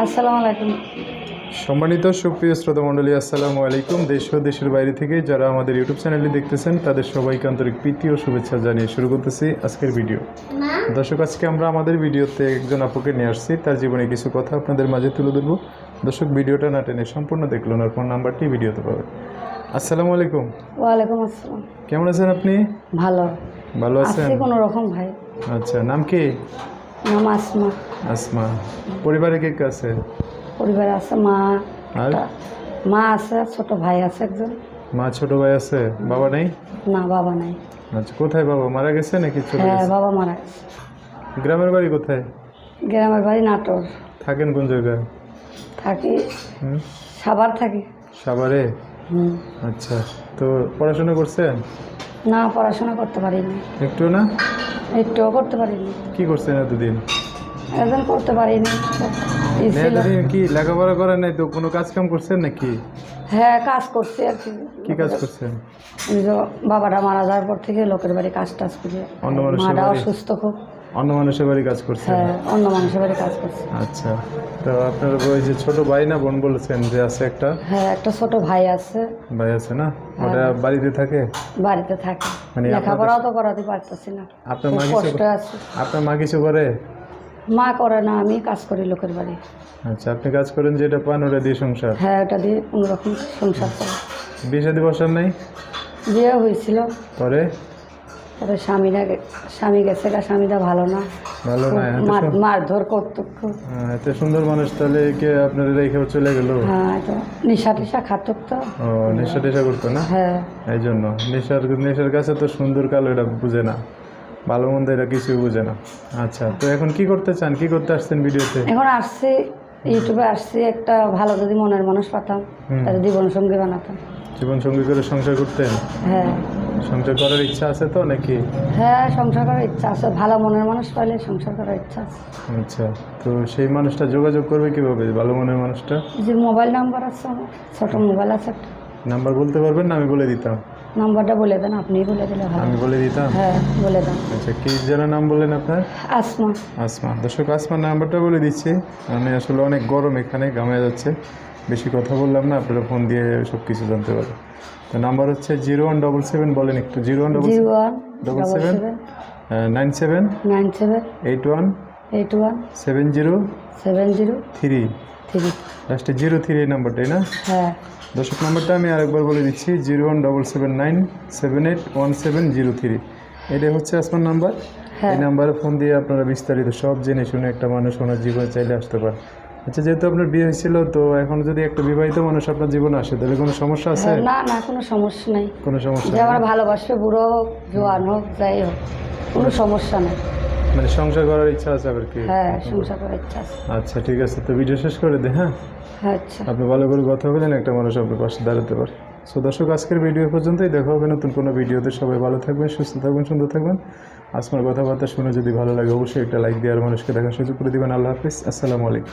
আসসালামু আলাইকুম। সম্মানিত সুপ্রিয় শ্রোতা মণ্ডলী আসসালামু আলাইকুম। দেশ ও দেশের বাইরে থেকে যারা আমাদের ইউটিউব চ্যানেলটি দেখতেছেন তাদের সবাইকে আন্তরিক প্রীতি ও শুভেচ্ছা জানিয়ে শুরু করতেছি আজকের ভিডিও। দর্শক আজকে আমরা আমাদের ভিডিওতে একজন আপুকে নিয়ে আসছি। তার জীবনে কিছু কথা আপনাদের মাঝে তুলে ধরবো। দর্শক ভিডিওটা না টেনে সম্পূর্ণ দেখল না ফোন নাম্বারটি ভিডিওতে পাবে আসসালামু আলাইকুম। ওয়ালাইকুম আসসালাম। কেমন আছেন আপনি? ভালো। ভালো আছেন? আছি কোনো রকম ভাই। আচ্ছা নাম কি? নাম আসমা। আসমা। পরিবারে কে কে আছে? পরিবারে আছে মা আর? মা আছে ছোট ভাই আছে একজন। মা ছোট ভাই আছে? বাবা নেই? না বাবা নাই। আচ্ছা কোথায় বাবা? মারা গেছে নাকি চলে হ্যাঁ গেছে? বাবা মারা গেছে। গ্রামের বাড়ি কোথায়? গ্রামের বাড়ি নাটোর। থাকেন কোন জায়গায়? থাকি। হুম? সাবার থাকি। সাভারে? হুম। আচ্ছা তো পড়াশোনা করছেন? না পড়াশোনা করতে পারিনি। একটু না? একটুও করতে পারিনি। কি করছেন এতদিন? একজন করতে পারিনি। এই ছিল। এতদিন কি লেখাপড়া করেন নাই তো? কোনো কাজ কাম করছেন নাকি? হ্যাঁ কাজ করছি আর কি। কি কাজ করছেন? এই যে বাবাটা মারা যাওয়ার পর থেকে লোকের বাড়ি কাজ টাজ করে। অন্য মানুষের মাটা বাড়ি? অসুস্থ খুব। অন্য মানুষের বাড়ি কাজ করছেন হ্যাঁ অন্য মানুষের বাড়ি কাজ করছি। আচ্ছা তো আপনার ওই যে ছোট ভাই না বোন বলেছেন যে আছে একটা? হ্যাঁ একটা ছোট ভাই আছে। ভাই আছে না? ওটা বাড়িতে থাকে? বাড়িতে থাকে। মানে লেখাপড়াও তো করাতে পারতেছি না। আপনার মা কিছু আপনার মা কিছু করে? মা করে না আমি কাজ করি লোকের বাড়ি। আচ্ছা আপনি কাজ করেন যেটা পান ওটা দিয়ে সংসার? হ্যাঁ ওটা দিয়ে কোনো রকম সংসার চলে বিয়ে শাদী বসার নাই? বিয়ে হয়েছিল। পরে? তবে স্বামীরা স্বামী গেছে গা স্বামীটা ভালো না। ভালো না মারধর করতো। এত সুন্দর মানুষ তাহলে কে আপনার রেখে চলে গেল? হ্যাঁ তো নিশা টিশা খাতুক তো। ও নেশা টেশা করতো না? হ্যাঁ। এই জন্য নেশার নেশার কাছে তো সুন্দর কালো এটা বুঝে না। ভালো মন্দ এটা কিছুই বুঝে না। আচ্ছা তো এখন কি করতে চান? কি করতে আসছেন ভিডিওতে? এখন আসছি ইউটিউবে আসছি একটা ভালো যদি মনের মানুষ পাতাম। তার জীবন সঙ্গী বানাতাম। জীবন সঙ্গী করে সংসার করতেন? হ্যাঁ। সংসার করার ইচ্ছা আছে তো নাকি? হ্যাঁ সংসার করার ইচ্ছা আছে। ভালো মনের মানুষ পাইলে সংসার করার ইচ্ছা আছে। আচ্ছা তো সেই মানুষটা যোগাযোগ করবে কীভাবে? ভালো মনের মানুষটা? যে মোবাইল নাম্বার আছে আমার ছোটো মোবাইল আছে একটা। নাম্বার বলতে পারবেন না? আমি বলে দিতাম। নাম্বারটা বলে দেন আপনিই বলে দিলে ভালো আমি বলে দিতাম? হ্যাঁ বলে দেন। আচ্ছা কি যেন নাম বললেন আপনার? আসমা। আসমা। দর্শক আসমার নাম্বারটা বলে দিচ্ছি। আমি আসলে অনেক গরম এখানে গামে যাচ্ছে। বেশি কথা বললাম না আপনারা ফোন দিয়ে সব কিছু জানতে পারবেন। তো নাম্বার হচ্ছে জিরো ওয়ান ডবল সেভেন বলেন একটু। Zero one double double seven nine seven nine seven eight one eight one seven zero seven zero three three লাস্টে জিরো থ্রি এই নাম্বারটাই না? হ্যাঁ। দর্শক নাম্বারটা আমি আরেকবার বলে দিচ্ছি zero one double seven nine seven eight one seven zero three এটাই হচ্ছে আসমান নাম্বার হ্যাঁ। এই নাম্বারে ফোন দিয়ে আপনারা বিস্তারিত সব জেনে শুনে একটা মানুষ ওনার জীবনে চাইলে আসতে পারে। আচ্ছা যেহেতু আপনার বিয়ে হয়েছিল তো এখন যদি একটা বিবাহিত মানুষ আপনার জীবনে আসে তাহলে কোনো সমস্যা আছে? হ্যাঁ, না না কোনো সমস্যা নেই। কোনো সমস্যা যে? আমার ভালোবাসবে বুড়ো হোক জোয়ান হোক যাই হোক কোনো সমস্যা নেই। মানে সংসার করার ইচ্ছা আছে আবার কি? হ্যাঁ সংসার করার ইচ্ছা আছে। আচ্ছা ঠিক আছে তো ভিডিও শেষ করে দে হ্যাঁ? আচ্ছা। আপনি ভালো করে কথা বলেন একটা মানুষ আপনার পাশে দাঁড়াতে পারে। সো দর্শক আজকের ভিডিও পর্যন্তই। দেখা হবে নতুন কোনো ভিডিওতে সবাই ভালো থাকবেন সুস্থ থাকবেন সুন্দর থাকবেন। আসমার কথাবার্তা শুনে যদি ভালো লাগে অবশ্যই একটা লাইক দিয়ে আর মানুষকে দেখার সুযোগ করে দেবেন। আল্লাহ হাফিজ। আসসালামু আলাইকুম।